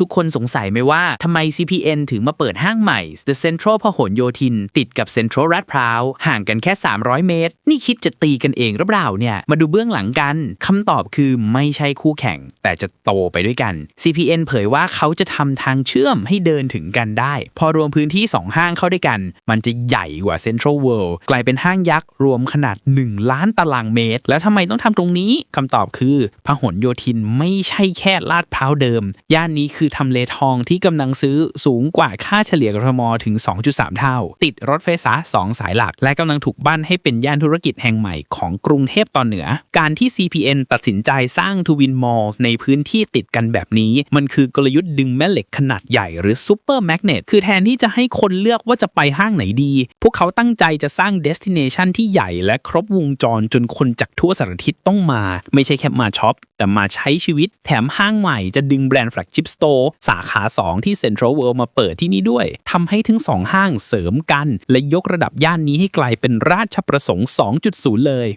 ทุกคนสงสัยไหมว่าทำไม CPN ถึงมาเปิดห้างใหม่ The Central พหลโยธิน ติดกับ Central ลาดพร้าว ห่างกันแค่ 300 เมตร นี่คิดจะตีกันเองหรือเปล่าเนี่ย มาดูเบื้องหลังกันคำตอบคือไม่ใช่คู่แข่ง แต่จะโตไปด้วยกัน CPN เผยว่าเขาจะทำทางเชื่อมให้เดินถึงกันได้ พอรวมพื้นที่ 2 ห้างเข้าด้วยกัน มันจะใหญ่กว่า Central World กลายเป็นห้างยักษ์รวมขนาด 1 ล้านตารางเมตร แล้วทำไมต้องทำตรงนี้คำตอบคือพหลโยธินไม่ใช่แค่ลาดพร้าวเดิม ย่านนี้คือทำเลทองที่กำลังซื้อสูงกว่าค่าเฉลี่ยกทมถึง 2.3 เท่า ติดรถไฟฟ้า2 สายหลัก และกำลังถูกบ้านให้เป็นย่านธุรกิจแห่งใหม่ของกรุงเทพตอนเหนือ การที่ CPN ตัดสินใจสร้างทูวินมอลล์ในพื้นที่ติดกันแบบนี้ มันคือกลยุทธ์ดึงแม่เหล็กขนาดใหญ่หรือซูเปอร์แมกเนตคือแทนที่จะให้คนเลือกว่าจะไปห้างไหนดี พวกเขาตั้งใจจะสร้างเดสติเนชันที่ใหญ่และครบวงจรจนคนจากทั่วสารทิศต้องมา ไม่ใช่แค่มาช็อปแต่มาใช้ชีวิต แถมห้างใหม่จะดึงแบรนด์แฟลกชิพสโตรสาขา 2 ที่เซ็นทรัลเวิลด์มาเปิดที่นี่ด้วยทำให้ทั้งสองห้างเสริมกัน และยกระดับย่านนี้ให้กลายเป็นราชประสงค์ 2.0 เลย